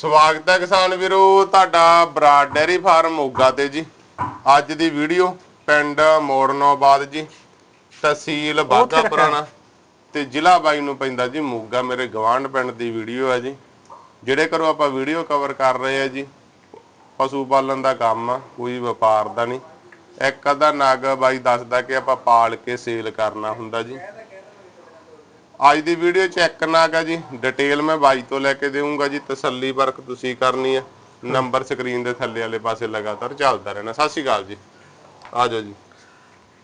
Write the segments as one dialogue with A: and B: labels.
A: ਸਵਾਗਤ ਹੈ ਕਿਸਾਨ ਵੀਰੋ ਤੁਹਾਡਾ ਬਰਾਡ ਡੈਰੀ ਫਾਰਮ ਮੋਗਾ ਤੇ ਜੀ। ਅੱਜ ਦੀ ਵੀਡੀਓ ਪਿੰਡ ਮੋੜਨੋਬਾਦ ਜੀ ਤਹਿਸੀਲ ਬਾਗਾ ਪੁਰਾਣਾ ਤੇ ਜ਼ਿਲ੍ਹਾ ਬਾਈ ਨੂੰ ਪੈਂਦਾ ਜੀ ਮੋਗਾ। ਮੇਰੇ ਗਵਾਂਢ ਪਿੰਡ ਦੀ ਵੀਡੀਓ ਹੈ ਜੀ ਜਿਹੜੇ ਕਰੋ ਆਪਾਂ ਵੀਡੀਓ ਕਵਰ ਕਰ ਰਹੇ ਆ ਜੀ ਪਸ਼ੂ ਪਾਲਣ ਦਾ ਕੰਮ ਆ ਕੋਈ ਵਪਾਰ ਦਾ ਨਹੀਂ। ਇੱਕ ਅੱਧਾ ਨਗ ਬਾਈ ਦੱਸਦਾ ਕਿ ਆਪਾਂ ਪਾਲ ਕੇ ਸੇਲ ਕਰਨਾ ਹੁੰਦਾ ਜੀ। ਅੱਜ ਦੀ ਵੀਡੀਓ ਚ ਇੱਕ ਨਾਗ ਆ ਜੀ। ਡਿਟੇਲ ਮੈਂ ਬਾਈ ਤੋਂ ਲੈ ਕੇ ਦੇਵਾਂਗਾ ਜੀ। ਤਸੱਲੀ ਵਰਕ ਤੁਸੀਂ ਕਰਨੀ ਆ। ਨੰਬਰ ਸਕਰੀਨ ਦੇ ਥੱਲੇ ਵਾਲੇ ਪਾਸੇ ਲਗਾਤਾਰ ਚੱਲਦਾ ਰਹਿਣਾ। ਸਤਿ ਸ਼੍ਰੀ ਅਕਾਲ ਜੀ। ਆ ਜਾਓ ਜੀ।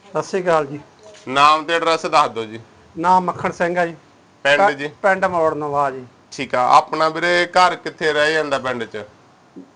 B: ਸਤਿ ਸ਼੍ਰੀ ਅਕਾਲ ਜੀ।
A: ਨਾਮ ਤੇ ਐਡਰੈਸ ਦੱਸ ਦਿਓ ਜੀ।
B: ਨਾਮ ਮੱਖਣ ਸਿੰਘ ਆ ਜੀ।
A: ਪਿੰਡ ਜੀ।
B: ਪਿੰਡ ਮੋੜ ਨਵਾਜ ਜੀ।
A: ਠੀਕ ਆ। ਆਪਣਾ ਵੀਰੇ ਘਰ ਕਿੱਥੇ ਰਹਿ ਜਾਂਦਾ ਪਿੰਡ ਚ?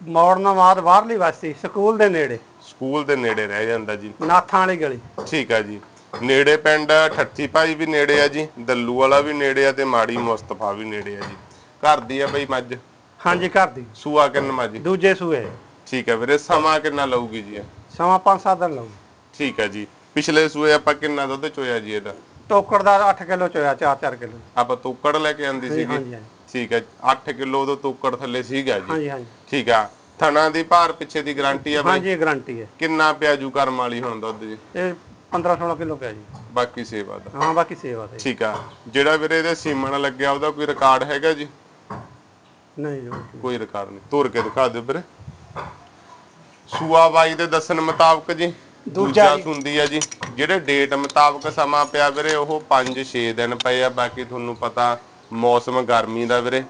B: ਮੋੜ ਨਵਾਦ ਬਾਹਰਲੀ ਬਸਤੀ ਸਕੂਲ ਦੇ ਨੇੜੇ।
A: ਸਕੂਲ ਦੇ ਨੇੜੇ ਰਹਿ ਜਾਂਦਾ ਜੀ।
B: ਨਾਥਾਂ ਵਾਲੀ ਗਲੀ।
A: ਠੀਕ ਆ ਜੀ। ਨੇੜੇ ਪਿੰਡ ਠੱਠੀ ਭਾਈ ਵੀ ਨੇੜੇ ਆ ਜੀ ਦੱਲੂ ਵਾਲਾ ਵੀ ਨੇੜੇ ਆ ਤੇ ਮਾੜੀ ਮੁਸਤਫਾ ਵੀ ਨੇੜੇ ਆ ਜੀ। ਘਰ ਦੀ ਆ ਬਈ ਮੱਝ?
B: ਹਾਂਜੀ ਘਰ ਦੀ।
A: ਸੂਆ ਕਿੰਨ ਮੱਝ?
B: ਦੂਜੇ ਸੂਏ
A: ਠੀਕ ਆ ਵੀਰੇ ਸਮਾਂ ਕਿੰਨਾ ਲਊਗੀ ਜੀ?
B: ਸਮਾਂ 5-7 ਦਿਨ ਲਊ
A: ਠੀਕ ਆ ਜੀ। ਪਿਛਲੇ ਸੂਏ ਆਪਾਂ ਕਿੰਨਾ ਦੁੱਧ ਚੋਇਆ ਜੀ ਇਹਦਾ?
B: ਟੋਕੜ ਦਾ 8 ਕਿਲੋ ਚੋਇਆ 4-4 ਕਿਲੋ।
A: ਆਪਾਂ ਤੋਕੜ ਲੈ ਕੇ ਆਂਦੀ ਸੀਗੀ?
B: ਹਾਂਜੀ
A: ਠੀਕ ਹੈ 8 ਕਿਲੋ ਉਦੋਂ ਤੋਕੜ ਥੱਲੇ ਸੀਗਾ ਜੀ?
B: ਹਾਂਜੀ ਹਾਂਜੀ।
A: ਠੀਕ ਆ। ਥਣਾ ਦੀ ਭਾਰ ਪਿੱਛੇ ਦੀ ਗਾਰੰਟੀ ਆ ਬਈ?
B: ਹਾਂਜੀ ਗਾਰੰਟੀ ਹੈ
A: ਕਿੰਨਾ ਪਿਆ ਜੂ ਕਰਮ ਵਾਲੀ ਹੁਣ ਦੁੱਧ ਜੀ?
B: ਇਹ 15-16 ਕਿਲੋ ਪਿਆ ਜੀ।
A: ਬਾਕੀ ਸੇਵਾ ਦਾ
B: ਹਾਂ ਬਾਕੀ ਸੇਵਾ ਤੇ
A: ਠੀਕ ਆ। ਜਿਹੜਾ ਵੀਰੇ ਇਹਦੇ ਸੀਮਣ ਲੱਗਿਆ ਉਹਦਾ ਕੋਈ ਰਿਕਾਰਡ ਹੈਗਾ ਜੀ?
B: ਨਹੀਂ ਜੀ
A: ਕੋਈ ਰਿਕਾਰਡ ਨਹੀਂ। ਤੋੜ ਕੇ ਦਿਖਾ ਦਿਓ ਵੀਰੇ। ਸੂਆ ਬਾਈ ਦੇ ਦੱਸਣ ਮੁਤਾਬਕ ਜੀ ਦੂਜਾ
B: ਦੂਜਾ ਜੀ।
A: ਸੁੰਦੀ ਆ ਜੀ। ਜਿਹੜੇ ਡੇਟ ਮੁਤਾਬਕ ਸਮਾਂ ਪਿਆ ਵੀਰੇ ਉਹ 5-6 ਦਿਨ ਪਏ ਆ। ਬਾਕੀ ਤੁਹਾਨੂੰ ਪਤਾ ਮੌਸਮ ਗਰਮੀ ਦਾ ਵੀਰੇ।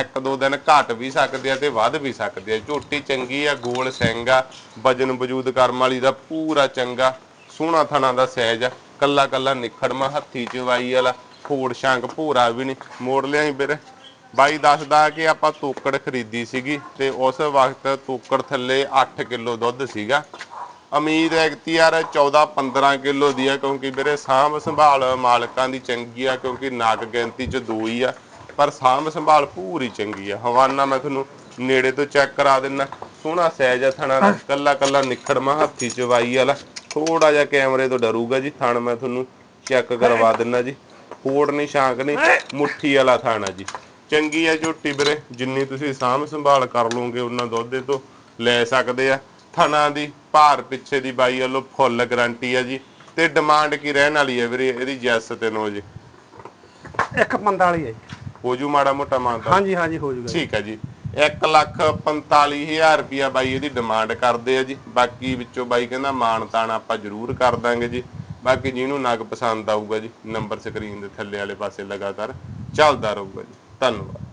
A: ਇੱਕ ਦੋ ਦਿਨ ਘਟ ਵੀ ਸਕਦੇ ਆ ਤੇ ਵੱਧ ਵੀ ਸਕਦੇ ਆ। ਝੋਟੀ ਚੰਗੀ ਆ ਗੋਲ ਸਿੰਘ ਆ ਵਜਨ ਵਜੂਦ ਕਰਮ ਵਾਲੀ ਦਾ ਪੂਰਾ ਚੰਗਾ। ਸੋਹਣਾ ਥਣਾ ਦਾ ਸਹਿਜ ਆ। ਕੱਲਾ ਕੱਲਾ ਨਿਖੜਮਾ ਹੱਥੀ ਚ ਵਾਈ ਵਾਲਾ। ਫੋੜ ਸ਼ੰਕ ਭੂਰਾ ਵੀ ਨਹੀਂ। ਮੋੜ ਲਿਆ ਵੀਰੇ। ਬਾਈ ਦੱਸਦਾ ਕਿ ਆਪਾਂ ਤੋਕੜ ਖਰੀਦੀ ਸੀਗੀ ਤੇ ਉਸ ਵਕਤ ਤੋਕੜ ਥੱਲੇ 8 ਕਿਲੋ ਦੁੱਧ ਸੀਗਾ। ਉਮੀਦ ਹੈ ਕਿ ਯਾਰ 14 15 ਕਿਲੋ ਦੀ ਆ ਕਿਉਂਕਿ ਵੀਰੇ ਸਾਂਭ ਸੰਭਾਲ ਮਾਲਕਾਂ ਦੀ ਚੰਗੀ ਆ ਕਿਉਂਕਿ ਨਾਗ ਗਿਣਤੀ ਚ ਦੋ ਹੀ ਆ। ਪਰ ਸਾਂਭ ਸੰਭਾਲ ਪੂਰੀ ਚੰਗੀ ਆ। ਹਵਾਨਾ ਮੈਂ ਤੁਹਾਨੂੰ ਨੇੜੇ ਤੋਂ ਚੈੱਕ ਕਰਾ ਦਿੰਨਾ। ਸੋਹਣਾ ਸਹਿਜ ਆ ਥਣਾ ਦਾ। ਕੱਲਾ ਕੱਲਾ ਨਿਖੜਮਾ ਹੱਥੀ ਚ ਵਾਈ ਵਾਲਾ। ਥੋੜਾ ਜਿਹਾ ਕੈਮਰੇ ਤੋਂ ਡਰੂਗਾ ਜੀ ਥਣ ਮੈਂ ਤੁਹਾਨੂੰ ਚੈੱਕ ਕਰਵਾ ਦਿੰਨਾ ਜੀ। ਫੋੜ ਨਹੀਂ ਸ਼ਾਂਕ ਨਹੀਂ ਮੁੱਠੀ ਵਾਲਾ ਥਾਣਾ ਜੀ। ਚੰਗੀ ਆ ਝੋਟੀ ਵੀਰੇ ਜਿੰਨੀ ਤੁਸੀਂ ਸਾਂਭ ਸੰਭਾਲ ਕਰ ਲਓਗੇ ਉਹਨਾਂ ਦੁੱਧ ਤੋਂ ਲੈ ਸਕਦੇ ਆ। ਥਣਾ ਦੀ ਭਾਰ ਪਿੱਛੇ ਦੀ ਬਾਈ ਵੱਲੋਂ ਫੁੱਲ ਗਾਰੰਟੀ ਆ ਜੀ। ਤੇ ਡਿਮਾਂਡ ਕੀ ਰਹਿਣ ਵਾਲੀ ਹੈ ਵੀਰੇ ਇਹਦੀ ਜੈਸ ਤੇ ਨੋ ਜੀ।
B: ਇੱਕ 45 ਹੈ।
A: ਹੋ ਜੂ ਮਾੜਾ ਮੋਟਾ ਮਾਨਤਾ।
B: ਹਾਂਜੀ ਹਾਂਜੀ ਹੋ ਜੂਗਾ।
A: ਠੀਕ ਹੈ ਜੀ। 1 ਲੱਖ 45000 ਰੁਪਇਆ ਬਾਈ ਇਹਦੀ ਡਿਮਾਂਡ ਕਰਦੇ ਆ ਜੀ। ਬਾਕੀ ਵਿੱਚੋਂ ਬਾਈ ਕਹਿੰਦਾ ਮਾਨ ਤਾਨ ਆਪਾਂ ਜ਼ਰੂਰ ਕਰ ਦਾਂਗੇ ਜੀ। ਬਾਕੀ ਜਿਹਨੂੰ ਨਗ ਪਸੰਦ ਆਊਗਾ ਜੀ ਨੰਬਰ ਸਕਰੀਨ ਦੇ ਥੱਲੇ ਵਾਲੇ ਪਾਸੇ ਲਗਾਤਾਰ ਚੱਲਦਾ ਰਹੂਗਾ ਜੀ। ਧੰਨਵਾਦ।